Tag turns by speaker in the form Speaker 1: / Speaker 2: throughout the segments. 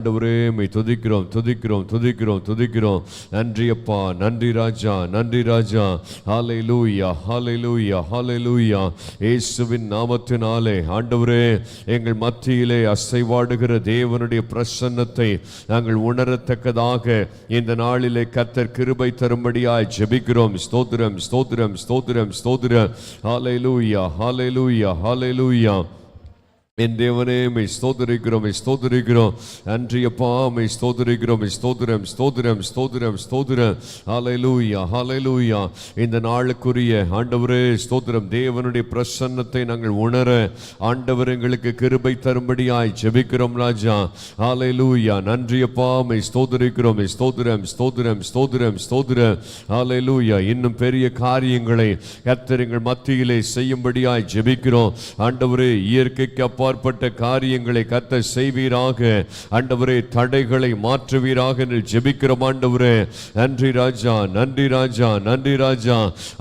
Speaker 1: ஆண்டவரே மை துதிக்கிறோம் துதிக்கிறோம் துதிக்கிறோம் துதிக்கிறோம். நன்றி அப்பா நன்றி ராஜா நன்றி ராஜா. ஹாலை லூயா ஹாலை லூயா ஹாலை லூயா இயேசுவின் நாமத்தினாலே ஆண்டவரே எங்கள் மத்தியிலே அசைவாடுகிற தேவனுடைய பிரசன்னத்தை நாங்கள் உணரத்தக்கதாக இந்த நாளிலே கத்தர் கிருபை தரும்படியாய் ஜெபிக்கிறோம். ஸ்தோத்திரம் ஸ்தோத்திரம் ஸ்தோத்திரம் ஸ்தோத்திரம். ஹாலை லூயா ஹாலை லூயா ஹாலை லூயா என் தேவனே மை ஸ்தோதரிக்கிறோம் மை ஸ்தோதரிக்கிறோம் அன்றியப்பா மை ஸ்தோதரிக்கிறோம் மை ஸ்தோதிரம் ஸ்தோதிரம் ஸ்தோத்திரம் லூயா ஹalleluya லூயா இந்த நாளுக்குரிய ஆண்டவரே ஸ்தோதிரம் தேவனுடைய பிரசன்னத்தை நாங்கள் உணர ஆண்டவர் எங்களுக்கு கிருபை தரும்படியாய் ஜெபிக்கிறோம் ராஜா. ஹalleluya நன்றி அப்பா மை ஸ்தோதரிக்கிறோம் மை ஸ்தோதிரம் ஸ்தோதிரம் ஸ்தோதிரம் ஸ்தோத்திரம். ஹalleluya இன்னும் பெரிய காரியங்களை கத்தர் எங்கள் மத்தியிலே செய்யும்படியாய் ஜெபிக்கிறோம். ஆண்டவரே இயற்கைக்கு அப்பாற்பட்ட காரியங்களை கத்த செய்வீராக. ஆண்டவரே தடைகளை மாற்றுவீராக என்று ஜெபிக்கிறோம் ஆண்டவரே. நன்றி ராஜா நன்றி ராஜா நன்றி ராஜா.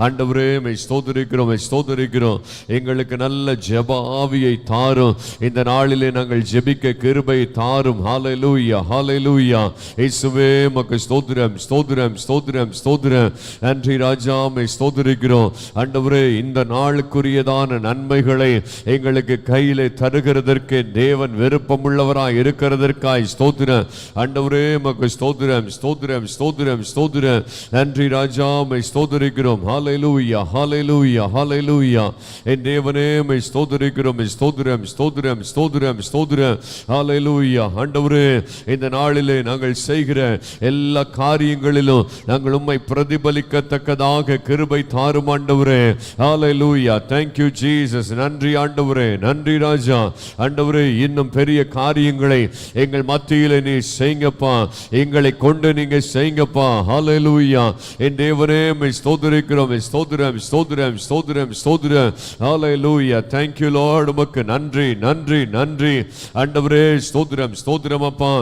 Speaker 1: ஆண்டவரே மை ஸ்தோதரிக்கிறோம் மை ஸ்தோதரிக்கிறோம் எங்களுக்கு நல்ல ஜெப ஆவியை தாரும். இந்த நாளிலே நாங்கள் ஜெபிக்க கிருபை தாரும். ஹாலை லூயா ஹாலை லூயா இயேசுவே மக்கு ஸ்தோத்திரம் ஸ்தோத்திரம் ஸ்தோத்திரம் ஸ்தோத்திரம். நன்றி ராஜா மை ஸ்தோதரிக்கிறோம் ஆண்டவரே இந்த நாளுக்குரியதான நன்மைகளை எங்களுக்கு கையிலே தர தருகிறதற்கு தேவன் விருப்பமுள்ளவராய் இருக்கிறதற்காய் ஸ்தோத்திரம். அண்டவரே மக்கு ஸ்தோத்திரம் ஸ்தோத்திரம் ஸ்தோத்திரம் ஸ்தோத்திரம். நன்றி ராஜா மை ஸ்தோதரிக்கிறோம் லூயா ஹாலை லூயா என் தேவனே மை ஸ்தோதரிக்கிறோம் மை ஸ்தோத்திரம் ஸ்தோத்திரம் ஸ்தோத்திரம் ஹாலை லூயா ஆண்டவரே இந்த நாளிலே நாங்கள் செய்கிற எல்லா காரியங்களிலும் நாங்கள் உண்மை பிரதிபலிக்கத்தக்கதாக கிருபை தாரும் ஆண்டவரே. ஹாலை லூயா தேங்க்யூ ஜீசஸ் நன்றி ஆண்டவரே நன்றி ராஜா. ஆண்டவரே இன்னும் பெரிய காரியங்களை எங்கள் மத்தியில் நீ செய்யுங்கப்பா. எங்களை கொண்டு நீங்க செய்யுங்கப்பா. ஹalleluya என் தேவனே மை ஸ்தோத்திரிக்கிறோம். மை ஸ்தோத்திரம் ஸ்தோத்திரம் ஸ்தோத்திரம் ஸ்தோத்திரம். ஹalleluya thank you lord. உமக்கு நன்றி நன்றி நன்றி. ஆண்டவரே ஸ்தோத்திரம் ஸ்தோத்திரம் அப்பா.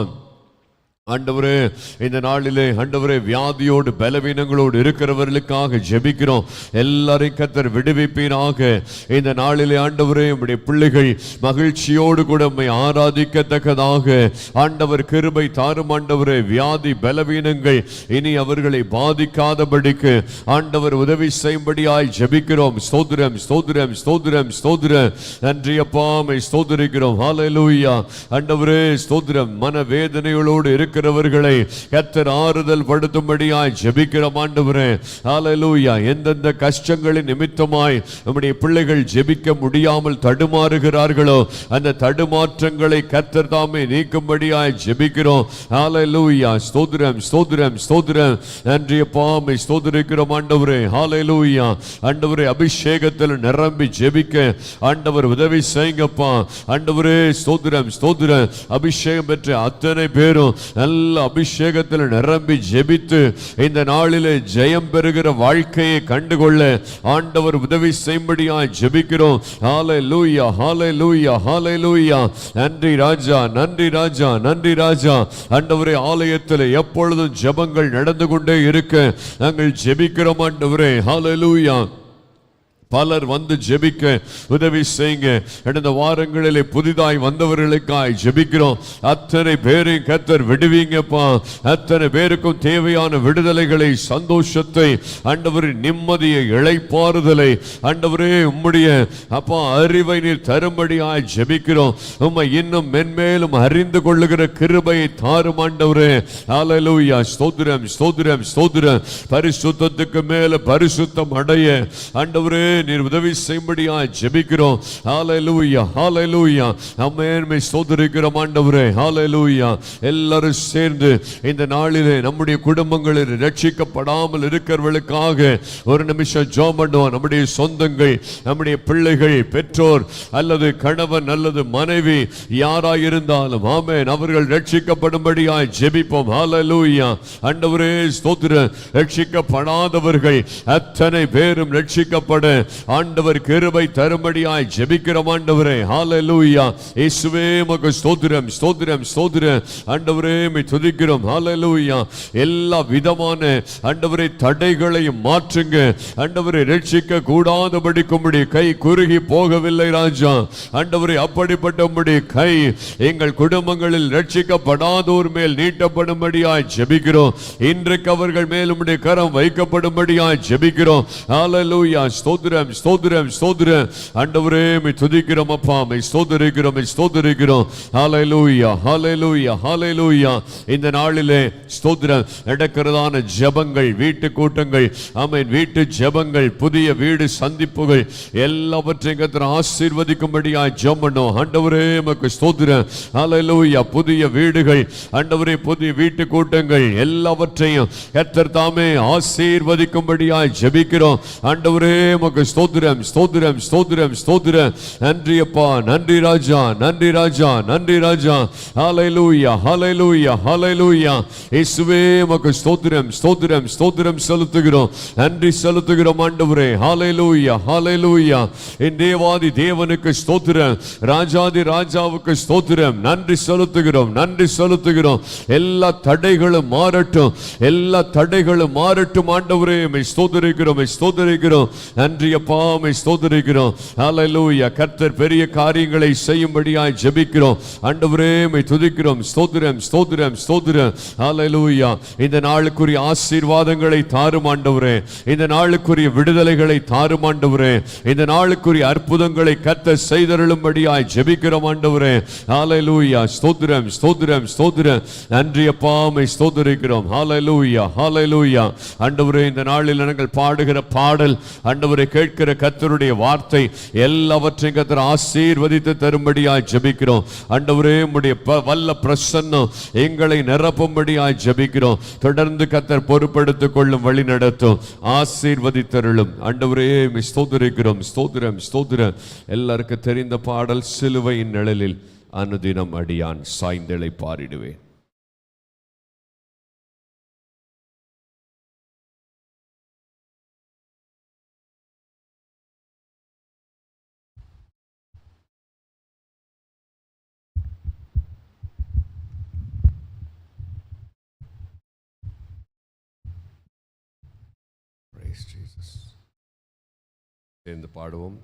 Speaker 1: ஆண்டவரே இந்த நாளிலே ஆண்டவரே வியாதியோடு பலவீனங்களோடு இருக்கிறவர்களுக்காக ஜெபிக்கிறோம். எல்லாரையும் கத்தர் விடுவிப்பீராக. இந்த நாளிலே ஆண்டவரே நம்முடைய பிள்ளைகள் மகிழ்ச்சியோடு கூட நம்மை ஆராதிக்கத்தக்கதாக. ஆண்டவர் கிருபை தாரும் ஆண்டவரே வியாதி பலவீனங்கள் இனி அவர்களை பாதிக்காதபடிக்கு ஆண்டவர் உதவி செய்யும்படியாய் ஜெபிக்கிறோம். ஸ்தோத்திரம் ஸ்தோத்திரம் ஸ்தோத்திரம் ஸ்தோத்திரம். நன்றி அப்பாமை ஸ்தோத்திரிக்கிறோம். ஹalleluya ஆண்டவரே ஸ்தோத்திரம். மன வேதனைகளோடு இருக்கிறவர்களை கத்தர் ஆறுதல் படுத்தும்படியாய் ஜெபிக்கிறோம் ஆண்டவரே. ஹalleluya எந்தெந்த கஷ்டங்களின் நிமித்தமாய் நம்முடைய பிள்ளைகள் ஜெபிக்க முடியாமல் தடுமாறுகிறார்களோ அந்த தடுமாற்றங்களை கத்தர் தாமே நீக்கும்படியாய் ஜெபிக்கிறோம். ஹalleluya ஸ்தோத்திரம் ஸ்தோத்திரம் ஸ்தோத்திரம். நன்றி பாமை ஸ்தோத்திரிக்கிறோம் ஆண்டவரே. ஹalleluya ஆண்டவரே அபிஷேகத்தில் நிரம்பி ஜெபிக்க ஆண்டவர் உதவி செய்யுங்கப்பா. ஆண்டவரே ஸ்தோத்திரம் ஸ்தோத்திரம். அபிஷேகம் பெற்ற அத்தனை பேரும் நல்ல அபிஷேகத்தில் நிரம்பி ஜெபித்து இந்த நாளிலே ஜெயம் பெறுகிற வாழ்க்கையை கண்டுகொள்ள ஆண்டவர் உதவி செய்யும்படியா ஜெபிக்கிறோம். ஹாலே லூயா ஹாலை லூயா ஹாலை லூயா நன்றி ராஜா நன்றி ராஜா நன்றி ராஜா. ஆண்டவரே ஆலயத்தில் எப்பொழுதும் ஜெபங்கள் நடந்து கொண்டே இருக்க நாங்கள் ஜெபிக்கிறோம் ஆண்டவரே. லூயா பலர் வந்து ஜெபிக்க உதவி செய்யுங்க. கடந்த வாரங்களிலே புதிதாய் வந்தவர்களுக்காய் ஜெபிக்கிறோம். அத்தனை பேரையும் கத்தர் விடுவீங்கப்பா. அத்தனை பேருக்கும் தேவையான விடுதலைகளை சந்தோஷத்தை ஆண்டவரின் நிம்மதியை இழைப்பாறுதலை ஆண்டவரே உம்முடைய அப்பா அறிவை நீர் தரும்படியாய் ஜெபிக்கிறோம். உம்மை இன்னும் மென்மேலும் அறிந்து கொள்ளுகிற கிருபையை தாரும் ஆண்டவரே. ஹalleluya ஸ்தோத்திரம் ஸ்தோத்திரம் ஸ்தோத்திரம். பரிசுத்தத்துக்கு மேல பரிசுத்தம் அடைய ஆண்டவரே நீர் உதவி செய்யும்படியா ஜெபிக்கிறோம். ஹalleluya ஹalleluya ஆமென் சோதரிக்கிற ஆண்டவரே. ஹalleluya எல்லாரும் சேர்ந்து இந்த நாளிலே நம்முடைய குடும்பங்களில் ரட்சிக்கப்படாமல் இருக்கிறவர்களுக்காக ஒரு நிமிஷம் ஜெபம் பண்ணுவோம். நம்முடைய சொந்தங்கள் நம்முடைய பிள்ளைகள் பெற்றோர் அல்லது கணவன் அல்லது மனைவி யாராயிருந்தாலும் ஆமென். அவர்கள் ரட்சிக்கப்படும்படியாய் ஜெபிப்போம். ஹalleluya ஆண்டவரே ஸ்தோத்திரம். ரட்சிக்கப்படாதவர்கள் அத்தனை பேரும் ரட்சிக்கப்பட ஆண்டவர் கிருபை தரும்படியாய் ஜெபிக்கிறோம் ஆண்டவரே. ஹalleluya இயேசுவே உமக்கு ஸ்தோத்திரம் ஸ்தோத்திரம் ஸ்தோத்திரம். ஆண்டவரே மை துதிக்கிறோம். ஹalleluya எல்லா விதமான ஆண்டவரே தடைகளையும் மாற்றுங்க. ஆண்டவரை ரட்சிக்க கூடாதபடி கும்படி கை குறுகி போகவில்லை ராஜா. ஆண்டவரை அப்படிப்பட்டபடி கை எங்கள் குடும்பங்களில் ரட்சிக்கப்படாதோர் மேல் நீட்டப்படும்படியாய் ஜெபிக்கிறோம். இன்றைக்கு அவர்கள் மேல் கரம் வைக்கப்படும்படியாய் ஜெபிக்கிறோம். ஹalleluya ஸ்தோத்திரம் ஸ்தோத்திரம் ஸ்தோத்திரம் ஆண்டவரே மை துதிக்கிறோம் அப்பா. மை ஸ்தோதரிக்கிறோம் மை ஸ்தோத்திரிக்கிறோம். ஹalleluya ஹalleluya ஹalleluya. இந்த நாளிலே ஸ்தோத்திரம். நடக்கிறதான ஜெபங்கள் வீட்டு கூட்டங்கள் ஆமென் வீட்டு ஜெபங்கள் புதிய வீடு சந்திப்புகள் எல்லாவற்றையும் கர்த்தர் ஆசீர்வதிக்கும்படியாய் ஜெபம் பண்ணோம். ஆண்டவரே மக்கு ஸ்தோத்திரம். ஹalleluya புதிய வீடுகள் ஆண்டவரே புதிய வீட்டு கூட்டங்கள் எல்லாவற்றையும் கர்த்தர் தாமே ஆசீர்வதிக்கும்படியாய் ஜெபிக்கிறோம். ஆண்டவரே மக்கு ஸ்தோத்திரம் ஸ்தோத்திரம் ஸ்தோத்திரம் ஸ்தோத்திரம். நன்றி அப்பா நன்றி ராஜா நன்றி ராஜா நன்றி ராஜா. ஹalleluya ஹalleluya ஹalleluya. இயேசுவே உமக்கு ஸ்தோத்திரம் ஸ்தோத்திரம் ஸ்தோத்திரம் செலுத்துகிறோம். நன்றி செலுத்துகிறோம் ஆண்டவரே. ஹalleluya ஹalleluya. என் தேவாதி தேவனுக்கு ஸ்தோத்திரம் ராஜாதி ராஜாவுக்கு ஸ்தோத்திரம். நன்றி செலுத்துகிறோம் நன்றி செலுத்துகிறோம். எல்லா தடைகளும் மாறட்டும். எல்லா தடைகளும் மாறட்டும் ஆண்டவரே. மை ஸ்தோத்திரிக்கிறோம் மை ஸ்தோத்திரிக்கிறோம். நன்றி அப்பா ஸ்தோதரிக்கிறோம் அலலூயா கர்த்தர் பெரிய காரியங்களை செய்யும்படியாய் ஜெபிக்கிறோம். அண்டவரேமை துதிக்கிறோம். ஸ்தோத்திரம் ஸ்தோத்திரம் ஸ்தோத்திரம். அலலூயா இந்த நாளுக்குரிய ஆசீர்வாதங்களை தாரும் ஆண்டவரே. இந்த நாளுக்குரிய விடுதலைகளை தாரும் ஆண்டவரே. இந்த நாளுக்குரிய அற்புதங்களை கர்த்தர் செய்தருளும்படியாய் ஜெபிக்கிறோம் ஆண்டவரே. அலலூயா ஸ்தோத்திரம் ஸ்தோத்திரம் ஸ்தோத்திரம். நன்றி அப்பா மை ஹாலலூயா ஹாலலூயா ஹalleluya ஆண்டவரே இந்த நாளில் நாங்கள் பாடுகிற பாடல் ஆண்டவரை கேட்கிற கத்தருடைய வார்த்தை எல்லாவற்றையும் கத்தர் ஆசீர்வதித்து தரும்படியாய் ஜபிக்கிறோம். அண்டவரே உடைய வல்ல பிரசன்னம் எங்களை நிரப்பும்படியாய் ஜபிக்கிறோம். தொடர்ந்து கத்தர் பொறுப்படுத்திக் கொள்ளும் வழி நடத்தும். ஆசீர்வதித்தருளும் அண்டவரே உம்மை ஸ்தோத்திரிக்கிறோம். ஸ்தோத்திரம் ஸ்தோத்திரம். எல்லாருக்கும் தெரிந்த பாடல் சிலுவையின் நிழலில் அனுதினம் அடியான் சாய்ந்தளை பாரிடுவேன் சேர்ந்து பாடுவோம்.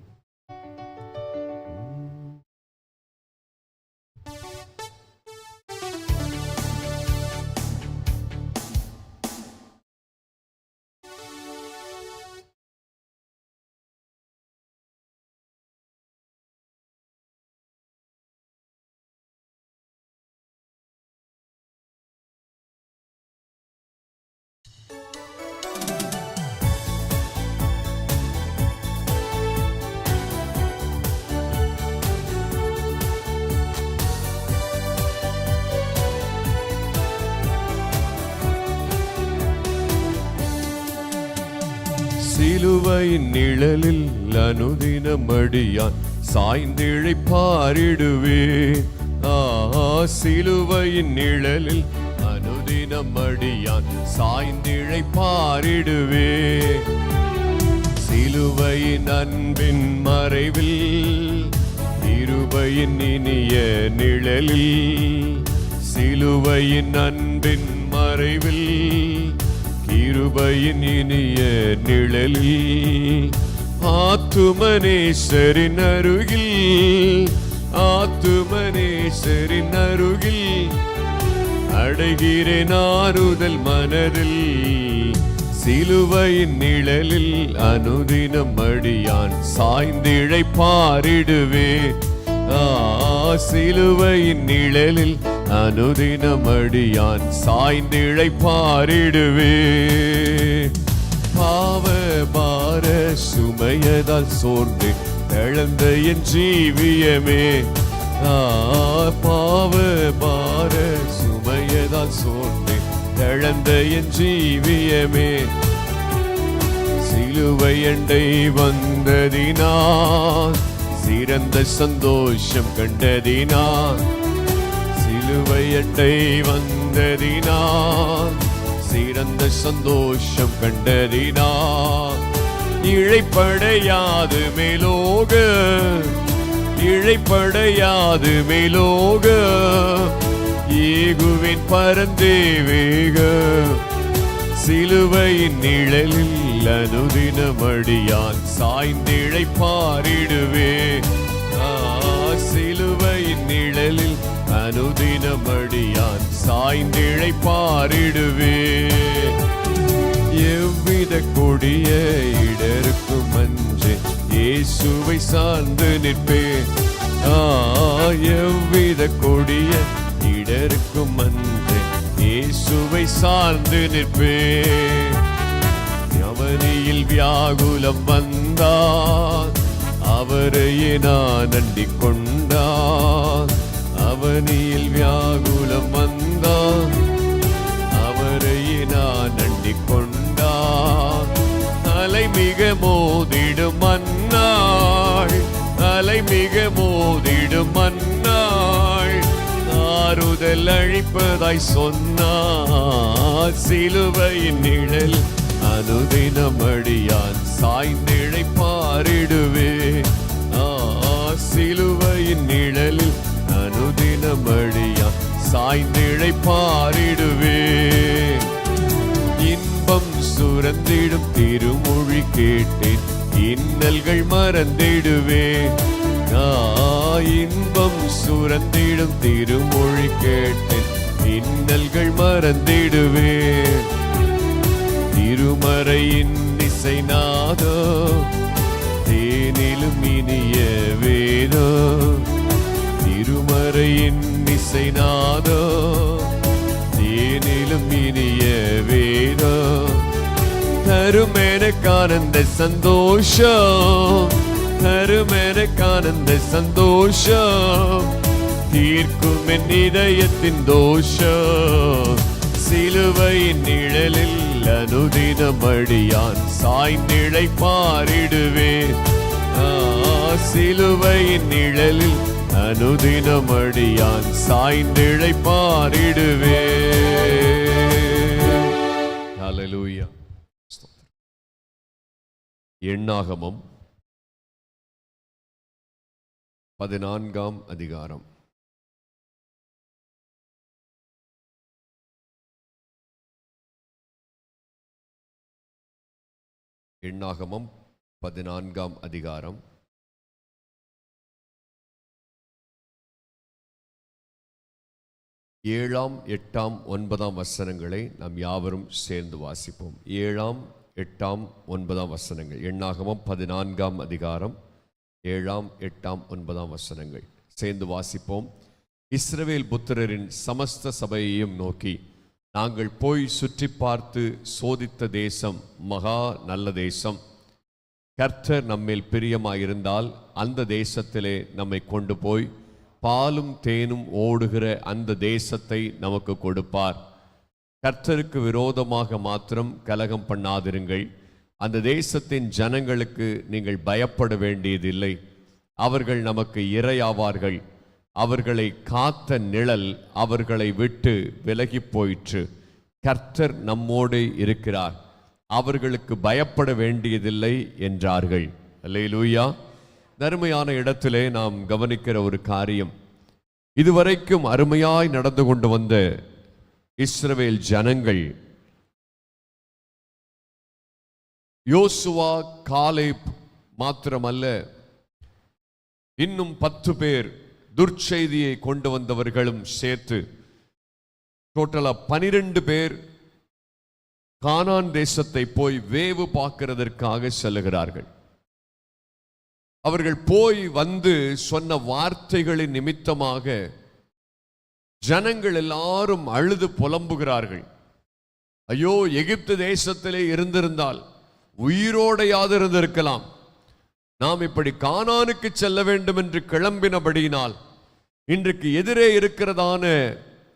Speaker 1: சிலுவையின் நிழலில் அனுதினம் அடியான் சாய்ந்திழை பாரிடுவேன் ஆ சிலுவையின் நிழலில் அனுதினம் அடியான் சாய்ந்திழை பாரிடுவேன் சிலுவையின் அன்பின் மறைவில் இருபையின் இனிய நிழலில் சிலுவையின் அன்பின் மறைவில் கிருபையின் இனிய நிழலில் ஆத்துமனேஸ்வரின் அருகில் ஆத்துமனேஸ்வரின் அருகில் அடைகிறேன் ஆறுதல் மனதில் சிலுவையின் நிழலில் அனுதினம் அடியான் சாய்ந்திழை பாரிடுவேன் சிலுவையின் நிழலில் அனுதினம் அடியான் சாய்ந்திழை பாரிடுவே பாவ பார சுமையதால் சோர்ந்து இழந்த என் ஜீவியமே. பாவ பார சுமையதால் சோர்ந்து இழந்த என் ஜீவியமே. சிலுவை எண்டை வந்ததினால் சிறந்த சந்தோஷம் கண்டதினால் சிலுவையட்டை அண்டை சிறந்த சந்தோஷம் கண்டதினால் இழைப்படையாது மேலோக இழைப்படையாது மேலோக ஏகுவின் பரந்தே வேக சிலுவையின் நிழலில் அனுதினமடியான் சாய்ந்திழைப்பாரிடுவே ஆ, சிலுவையின் நிழலில் அனுதினமடியான் சாய்ந்திழைப்பாரிடுவே எவ்வித கொடிய இடருக்கும் அஞ்சு இயேசுவை சார்ந்து நிற்பேன் எவ்வித கொடிய இடருக்கும் அஞ்சு இயேசுவை சார்ந்து நிற்பேன். அவனியில் வியாகுலம் வந்தார் அவரையே நான் நண்டிக் கொண்டார் அவனியில் வியாகுலம் வந்தார் அவரையே நான் நண்டிக் கொண்டார் தலை மிக மோதிடும் மன்னாள். தலை மிக மோதிடும் மன் நிழல் அழிப்பதாய் சொன்னார். சிலுவையின் நிழல் அனுதினம் அடியான் சாய்ந்திழைப்பாரிடுவே ஆ, சிலுவையின் நிழலில் அனுதினம் அடியான் சாய்ந்திழைப்பாரிடுவே இன்பம் சுரந்திடும் திருமொழி கேட்டேன் இன்னல்கள் மறந்திடுவேன் இன்பம் சுரந்திடும் திருமொழி கேட்டேன் இன்னல்கள் மறந்திடுவேன் திருமறையின் இசை நாதோ தேனிலும் இனிய வேதோ திருமறையின் இசை நாதோ தேனிலும் இனிய வேதோ. தரும் எனக்கு ஆனந்த சந்தோஷம் தரும் எனக்கு ஆனந்த சந்தோஷம். தீர்க்கும் என் இதயத்தின் தோஷம். சிலுவையின் நிழலில் அனுதினம் அடியான் சாய்ந்திழை பாரிடுவேன் சிலுவையின் நிழலில் அனுதினம் அடியான் சாய்ந்திழை பாரிடுவே ஹalleluya எண்ணாகமம் பதினான்காம் அதிகாரம். எண்ணாகமம் பதினான்காம் அதிகாரம். ஏழாம் எட்டாம் ஒன்பதாம் வசனங்களை நாம் யாவரும் சேர்ந்து வாசிப்போம். ஏழாம் எட்டாம் ஒன்பதாம் வசனங்கள். எண்ணாகமம் பதினான்காம் அதிகாரம். ஏழாம் எட்டாம் ஒன்பதாம் வசனங்கள். சேர்ந்து வாசிப்போம். இஸ்ரவேல் புத்திரரின் சமஸ்த சபையையும் நோக்கி நாங்கள் போய் சுற்றி பார்த்து சோதித்த தேசம் மகா நல்ல தேசம். கர்த்தர் நம்மேல் பிரியமாயிருந்தால் அந்த தேசத்திலே நம்மை கொண்டு போய் பாலும் தேனும் ஓடுகிற அந்த தேசத்தை நமக்கு கொடுப்பார். கர்த்தருக்கு விரோதமாக மாத்திரம் கலகம் பண்ணாதிருங்கள். அந்த தேசத்தின் ஜனங்களுக்கு நீங்கள் பயப்பட வேண்டியதில்லை. அவர்கள் நமக்கு இரையாவார்கள். அவர்களை காத்த நிழல் அவர்களை விட்டு விலகி போயிற்று. கர்த்தர் நம்மோடு இருக்கிறார். அவர்களுக்கு பயப்பட வேண்டியதில்லை என்றார்கள். அல்லேலூயா. நறுமையான இடத்திலே நாம் கவனிக்கிற ஒரு காரியம். இதுவரைக்கும் அருமையாய் நடந்து கொண்டு வந்த இஸ்ரவேல் ஜனங்கள் யோசுவா காலேப் மாத்திரமல்ல இன்னும் பத்து பேர் துர்ச்செய்தியை கொண்டு வந்தவர்களும் சேர்த்து டோட்டலா பனிரெண்டு பேர் கானான் தேசத்தை போய் வேவு பார்க்கிறதற்காக செல்லுகிறார்கள். அவர்கள் போய் வந்து சொன்ன வார்த்தைகளின் நிமித்தமாக ஜனங்கள் எல்லாரும் அழுது புலம்புகிறார்கள். ஐயோ எகிப்து தேசத்திலே இருந்திருந்தால் உயிரோடையாது இருந்திருக்கலாம். நாம் இப்படி கானானுக்கு செல்ல வேண்டும் என்று கிளம்பினபடியினால் இன்றைக்கு எதிரே இருக்கிறதான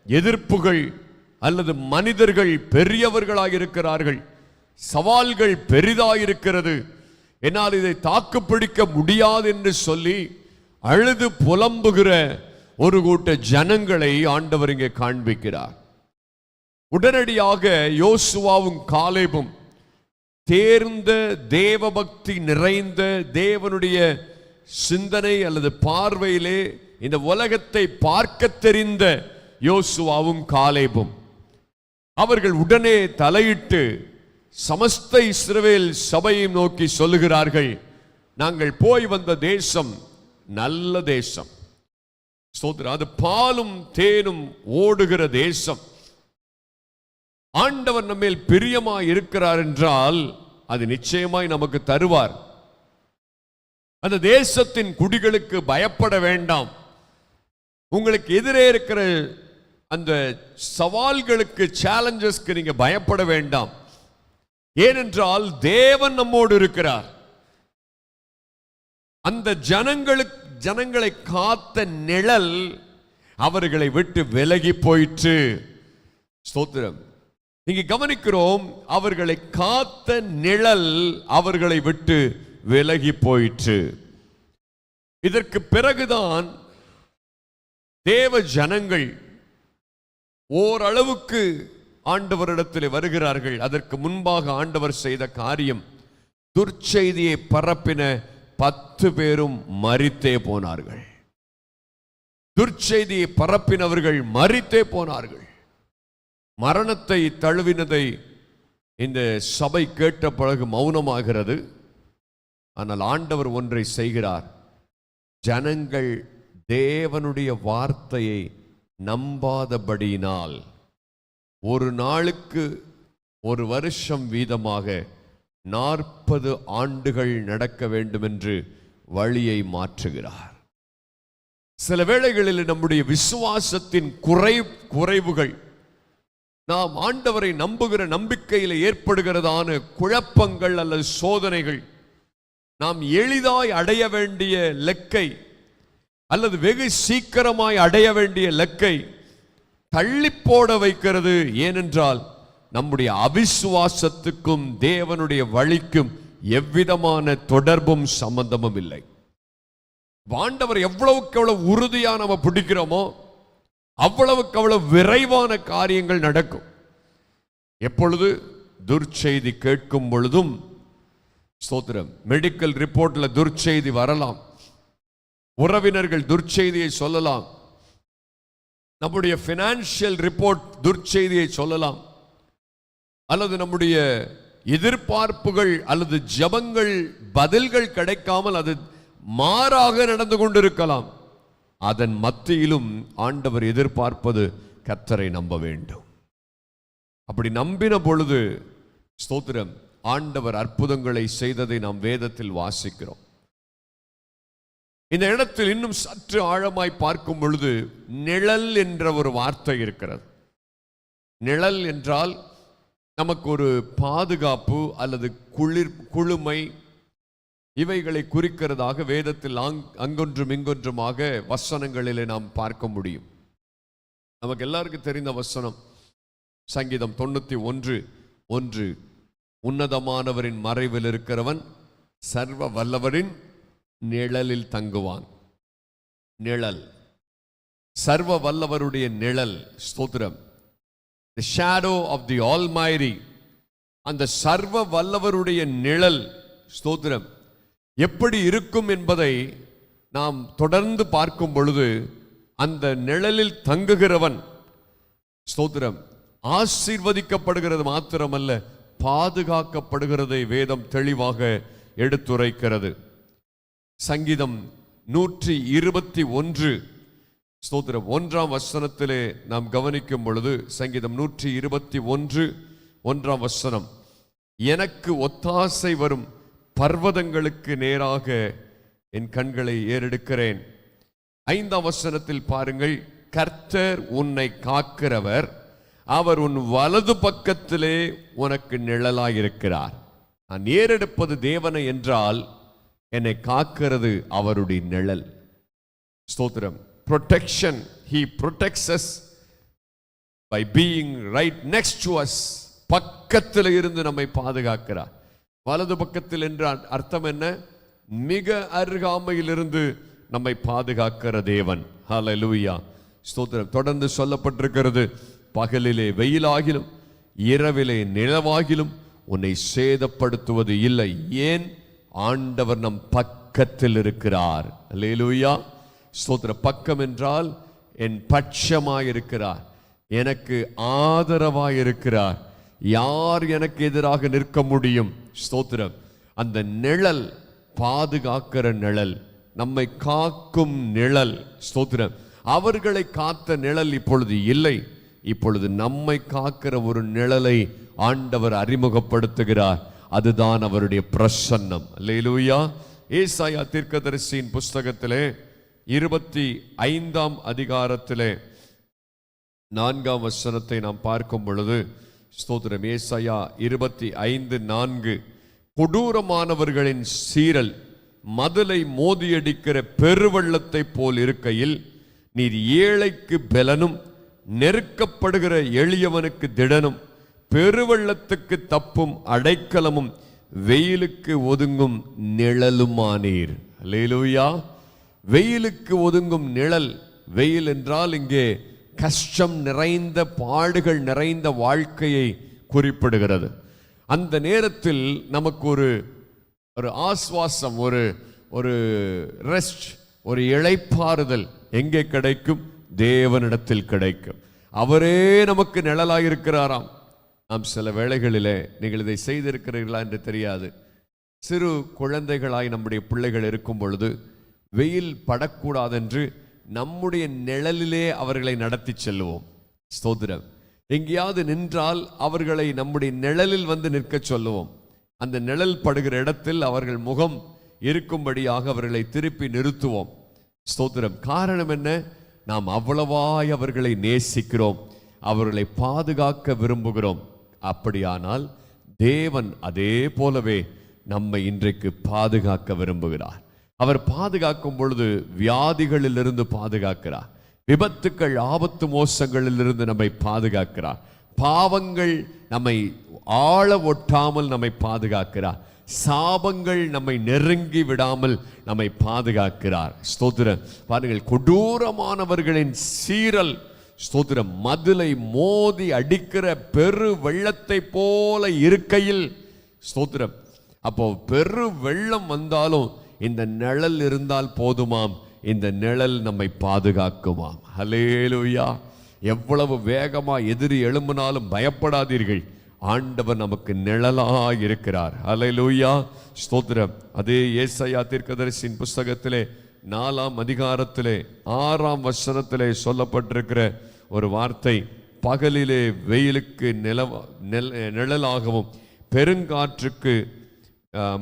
Speaker 1: எதிர்ப்புகள் அல்லது மனிதர்கள் பெரியவர்களாக இருக்கிறார்கள் சவால்கள் பெரிதாயிருக்கிறது. என்னால் இதை தாக்குப்பிடிக்க முடியாது என்று சொல்லி அழுது புலம்புகிற ஒரு கூட்ட ஜனங்களை ஆண்டவர் இங்கே காண்பிக்கிறார். உடனடியாக யோசுவாவும் காலேபும் தேர்ந்த தேவபக்தி நிறைந்த தேவனுடைய சிந்தனை அல்லது பார்வையிலே இந்த உலகத்தை பார்க்க தெரிந்த யோசுவாவும் காலேபும். அவர்கள் உடனே தலையிட்டு சமஸ்த இஸ்ரவேல் சபையும் நோக்கி சொல்லுகிறார்கள் நாங்கள் போய் வந்த தேசம் நல்ல தேசம். அது பாலும் தேனும் ஓடுகிற தேசம். ஆண்டவர் நம்மேல் பிரியமாய் இருக்கிறார் என்றால் அது நிச்சயமாய் நமக்கு தருவார். அந்த தேசத்தின் குடிகளுக்கு பயப்பட வேண்டாம். உங்களுக்கு எதிரே இருக்கிற அந்த சவால்களுக்கு சேலஞ்சஸ்க்கு நீங்க பயப்பட வேண்டாம். ஏனென்றால் தேவன் நம்மோடு இருக்கிறார். அந்த ஜனங்களுக்கு ஜனங்களை காத்த நிழல் அவர்களை விட்டு விலகி போயிற்று. ஸ்தோத்திரம். இங்க கவனிக்கிறோம் அவர்களை காத்த நிழல் அவர்களை விட்டு விலகி போயிற்று. இதற்கு பிறகுதான் தேவ ஜனங்கள் ஓரளவுக்கு ஆண்டவரிடத்தில் வருகிறார்கள். அதற்கு முன்பாக ஆண்டவர் செய்த காரியம் துர்ச்செய்தியை பரப்பின பத்து பேரும் மறித்தே போனார்கள். துர்ச்செய்தியை பரப்பினவர்கள் மறித்தே போனார்கள். மரணத்தை தழுவினதை இந்த சபை கேட்ட பிறகு மௌனமாகிறது. ஆனால் ஆண்டவர் ஒன்றை செய்கிறார். ஜனங்கள் தேவனுடைய வார்த்தையை நம்பாதபடியினால் ஒரு நாளுக்கு ஒரு வருஷம் வீதமாக நாற்பது ஆண்டுகள் நடக்க வேண்டும் என்று வழியை மாற்றுகிறார். சில வேளைகளில் நம்முடைய விசுவாசத்தின் குறை குறைவுகள் நாம் ஆண்டவரை நம்புகிற நம்பிக்கையில் ஏற்படுகிறதான குழப்பங்கள் அல்லது சோதனைகள் நாம் எளிதாய் அடைய வேண்டிய லெக்கை அல்லது வெகு சீக்கிரமாய் அடைய வேண்டிய லெக்கை தள்ளி போட வைக்கிறது. ஏனென்றால் நம்முடைய அவிசுவாசத்துக்கும் தேவனுடைய வழிக்கும் எவ்விதமான தொடர்பும் சம்பந்தமும் இல்லை. ஆண்டவர் எவ்வளவுக்கு எவ்வளவு உறுதியாக நம்ம பிடிக்கிறோமோ அவ்வளவுக்கு அவ்வளவு விரைவான காரியங்கள் நடக்கும். எப்பொழுது? துர்ச்செய்தி கேட்கும் பொழுதும் ஸ்தோத்திரம் மெடிக்கல் ரிப்போர்ட்டில் துர்ச்செய்தி வரலாம். உறவினர்கள் துர்ச்செய்தியை சொல்லலாம். நம்முடைய ஃபினான்ஷியல் ரிப்போர்ட் துர்ச்செய்தியை சொல்லலாம். அல்லது நம்முடைய எதிர்பார்ப்புகள் அல்லது ஜபங்கள் பதில்கள் கிடைக்காமல் அது மாறாக நடந்து கொண்டிருக்கலாம். அதன் மத்தியிலும் ஆண்டவர் எதிர்பார்ப்பது கத்தரை நம்ப வேண்டும். அப்படி நம்பின பொழுது ஸ்தோத்திரம் ஆண்டவர் அற்புதங்களை செய்ததை நாம் வேதத்தில் வாசிக்கிறோம். இந்த இடத்தில் இன்னும் சற்று ஆழமாய் பார்க்கும் பொழுது நிழல் என்ற ஒரு வார்த்தை இருக்கிறது. நிழல் என்றால் நமக்கு ஒரு பாதுகாப்பு அல்லது குளிர் குளுமை இவைகளை குறிக்கிறதாக வேதத்தில் அங் அங்கொன்றும் இங்கொன்றுமாக வசனங்களிலே நாம் பார்க்க முடியும். நமக்கு எல்லாருக்கும் தெரிந்த வசனம். சங்கீதம் தொண்ணூற்றி ஒன்று. ஒன்று உன்னதமானவரின் மறைவில் இருக்கிறவன் சர்வ வல்லவரின் நிழலில் தங்குவான். நிழல். சர்வ வல்லவருடைய நிழல் ஸ்தோத்திரம். The shadow of the all almighty அந்த சர்வ வல்லவருடைய நிழல் ஸ்தோத்திரம். எப்படி இருக்கும் என்பதை நாம் தொடர்ந்து பார்க்கும் பொழுது அந்த நிழலில் தங்குகிறவன் ஸ்தோத்திரம் ஆசீர்வதிக்கப்படுகிறது மாத்திரமல்ல பாதுகாக்கப்படுகிறதை வேதம் தெளிவாக எடுத்துரைக்கிறது. சங்கீதம் நூற்றி இருபத்தி ஒன்று ஸ்தோத்திரம் ஒன்றாம் வசனத்திலே நாம் கவனிக்கும் பொழுது சங்கீதம் நூற்றி இருபத்தி ஒன்று ஒன்றாம் வசனம் எனக்கு ஒத்தாசை வரும் பர்வதங்களுக்கு நேராக என் கண்களை ஏறெடுக்கிறேன். ஐந்தாம் வசனத்தில் பாருங்கள் கர்த்தர் உன்னை காக்கிறவர் அவர் உன் வலது பக்கத்திலே உனக்கு நிழலாயிருக்கிறார். நான் ஏறெடுப்பது தேவனை என்றால் என்னை காக்கிறது அவருடைய நிழல். ஸ்தோத்திரம். Protection he protects by being right next to us பக்கத்தில் இருந்து நம்மை பாதுகாக்கிறார். வலது பக்கத்தில் என்ற அர்த்தம் என்ன? மிக அருகாமையிலிருந்து நம்மை பாதுகாக்கிற தேவன். ஹalleluya ஸ்தோத்திரம். தொடர்ந்து சொல்லப்பட்டிருக்கிறது பகலிலே வெயிலாகிலும் இரவிலே நிலவாகிலும் உன்னை சேதப்படுத்துவது இல்லை. ஏன்? ஆண்டவர் நம் பக்கத்தில் இருக்கிறார். லேலூயா ஸ்தோத்திர பக்கம் என்றால் என் பட்சமாயிருக்கிறார். எனக்கு ஆதரவாயிருக்கிறார். யார் எனக்கு எதிராக நிற்க முடியும்? ஸ்தோத்திரம். அந்த நிழல் பாதுகாக்கிற நிழல் நம்மை காக்கும் நிழல் ஸ்தோத்திரம். அவர்களை காத்த நிழல் இப்பொழுது இல்லை. இப்பொழுது நம்மை காக்கிற ஒரு நிழலை ஆண்டவர் அறிமுகப்படுத்துகிறார். அதுதான் அவருடைய பிரசன்னம். லேலூயா ஏசாயா தீர்க்கதரிசியின் புஸ்தகத்திலே இருபத்தி ஐந்தாம் அதிகாரத்திலே நான்காம் வசனத்தை நாம் பார்க்கும் பொழுது ஸ்தோத்திரம். ஏசையா இருபத்தி ஐந்து நான்கு. கொடூரமானவர்களின் சீரல் மதுளை மோதியடிக்கிற பெருவள்ளத்தை போல் இருக்கையில் நீர் ஏழைக்கு பெலனும் நெருக்கப்படுகிற எளியவனுக்கு திடனும் பெருவள்ளத்துக்கு தப்பும் அடைக்கலமும் வெயிலுக்கு ஒதுங்கும் நிழலுமானீர். லேலுயா வெயிலுக்கு ஒதுங்கும் நிழல் வெயில் என்றால் இங்கே கஷ்டம் நிறைந்த பாடுகள் நிறைந்த வாழ்க்கையை குறிப்பிடுகிறது. அந்த நேரத்தில் நமக்கு ஒரு ஒரு ஆஸ்வாசம் ஒரு ஒரு ரெஸ்ட் ஒரு இழைப்பாறுதல் எங்கே கிடைக்கும்? தேவனிடத்தில் கிடைக்கும். அவரே நமக்கு நிழலாயிருக்கிறாராம். நாம் சில வேளைகளிலே நீங்கள் இதை செய்திருக்கிறீர்களா என்று தெரியாது. சிறு குழந்தைகளாய் நம்முடைய பிள்ளைகள் இருக்கும் பொழுது வெயில் படக்கூடாதென்று நம்முடைய நிழலிலே அவர்களை நடத்தி செல்லுவோம். ஸ்தோத்திரம். எங்கேயாவது நின்றால் அவர்களை நம்முடைய நிழலில் வந்து நிற்கச் சொல்லுவோம். அந்த நிழல் படுகிற இடத்தில் அவர்கள் முகம் இருக்கும்படியாக அவர்களை திருப்பி நிறுத்துவோம். ஸ்தோத்திரம். காரணம் என்ன? நாம் அவ்வளவாய் அவர்களை நேசிக்கிறோம். அவர்களை பாதுகாக்க விரும்புகிறோம். அப்படியானால் தேவன் அதே போலவே நம்மை இன்றைக்கு பாதுகாக்க விரும்புகிறார். அவர் பாதுகாக்கும் பொழுது வியாதிகளிலிருந்து பாதுகாக்கிறார். விபத்துக்கள் ஆபத்து மோசங்களிலிருந்து நம்மை பாதுகாக்கிறார். பாவங்கள் நம்மை ஆள ஒட்டாமல் நம்மை பாதுகாக்கிறார். சாபங்கள் நம்மை நெருங்கி விடாமல் நம்மை பாதுகாக்கிறார். ஸ்தோத்திரம். பாருங்கள் கொடூரமானவர்களின் சீரல் ஸ்தோத்திரம் மதுளை மோதி அடிக்கிற பெரு வெள்ளத்தை போல இருக்கையில் ஸ்தோத்திரம். அப்போ பெரு வெள்ளம் வந்தாலும் இந்த நிழல் இருந்தால் போதுமாம். இந்த நிழல் நம்மை பாதுகாக்குமாம். ஹலேலுயா எவ்வளவு வேகமாக எதிரி எழும்பினாலும் பயப்படாதீர்கள். ஆண்டவர் நமக்கு நிழலாக இருக்கிறார். ஹலேலுயா ஸ்தோத்திரம். அதே ஏசையா தீர்க்கதரிசின் புஸ்தகத்திலே நாலாம் அதிகாரத்திலே ஆறாம் வசனத்திலே சொல்லப்பட்டிருக்கிற ஒரு வார்த்தை பகலிலே வெயிலுக்கு நில நிழலாகவும் பெருங்காற்றுக்கு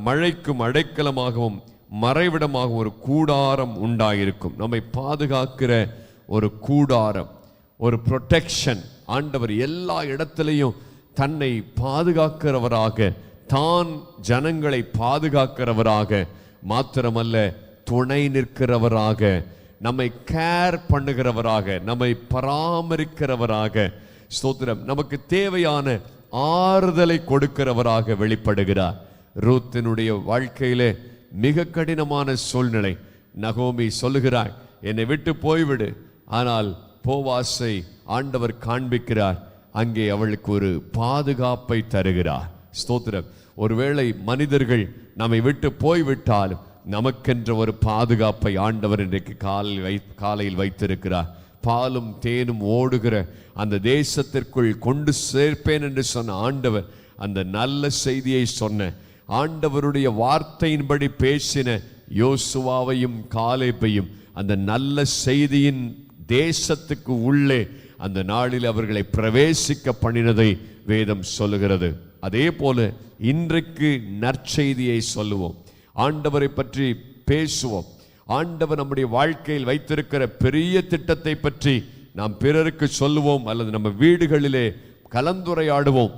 Speaker 1: மழைக்கும் அடைக்கலமாகவும் மறைவிடமாக ஒரு கூடாரம் உண்டாயிருக்கும். நம்மை பாதுகாக்கிற ஒரு கூடாரம் ஒரு ப்ரொடெக்ஷன் ஆண்டவர் எல்லா இடத்திலையும் தன்னை பாதுகாக்கிறவராக தான் ஜனங்களை பாதுகாக்கிறவராக மாத்திரமல்ல துணை நிற்கிறவராக நம்மை கேர் பண்ணுகிறவராக நம்மை பராமரிக்கிறவராக ஸ்தோத்திரம். நமக்கு தேவையான ஆறுதலை கொடுக்கிறவராக வெளிப்படுகிறார். ரூத்தினுடைய வாழ்க்கையிலே மிக கடினமான சூழ்நிலை. நகோமி சொல்லுகிறாள் என்னை விட்டு போய்விடு. ஆனால் போவாசை ஆண்டவர் காண்பிக்கிறார். அங்கே அவளுக்கு ஒரு பாதுகாப்பை தருகிறார். ஸ்தோத்திரம். ஒருவேளை மனிதர்கள் நம்மை விட்டு போய்விட்டாலும் நமக்கென்ற ஒரு பாதுகாப்பை ஆண்டவர் இன்றைக்கு காலில் வை காலையில் வைத்திருக்கிறார். பாலும் தேனும் ஓடுகிற அந்த தேசத்திற்குள் கொண்டு சேர்ப்பேன் என்று சொன்ன ஆண்டவர் அந்த நல்ல செய்தியை சொன்ன ஆண்டவருடைய வார்த்தையின்படி பேசின யோசுவாவையும் காலேப்பையும் அந்த நல்ல செய்தியின் தேசத்துக்கு உள்ளே அந்த நாளில் அவர்களை பிரவேசிக்க பண்ணினதை வேதம் சொல்லுகிறது. அதே போல இன்றைக்கு நற்செய்தியை சொல்லுவோம். ஆண்டவரை பற்றி பேசுவோம். ஆண்டவர் நம்முடைய வாழ்க்கையில் வைத்திருக்கிற பெரிய திட்டத்தை பற்றி நாம் பிறருக்கு சொல்லுவோம் அல்லது நம்ம வீடுகளிலே கலந்துரையாடுவோம்.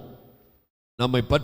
Speaker 1: நம்மை பற்றி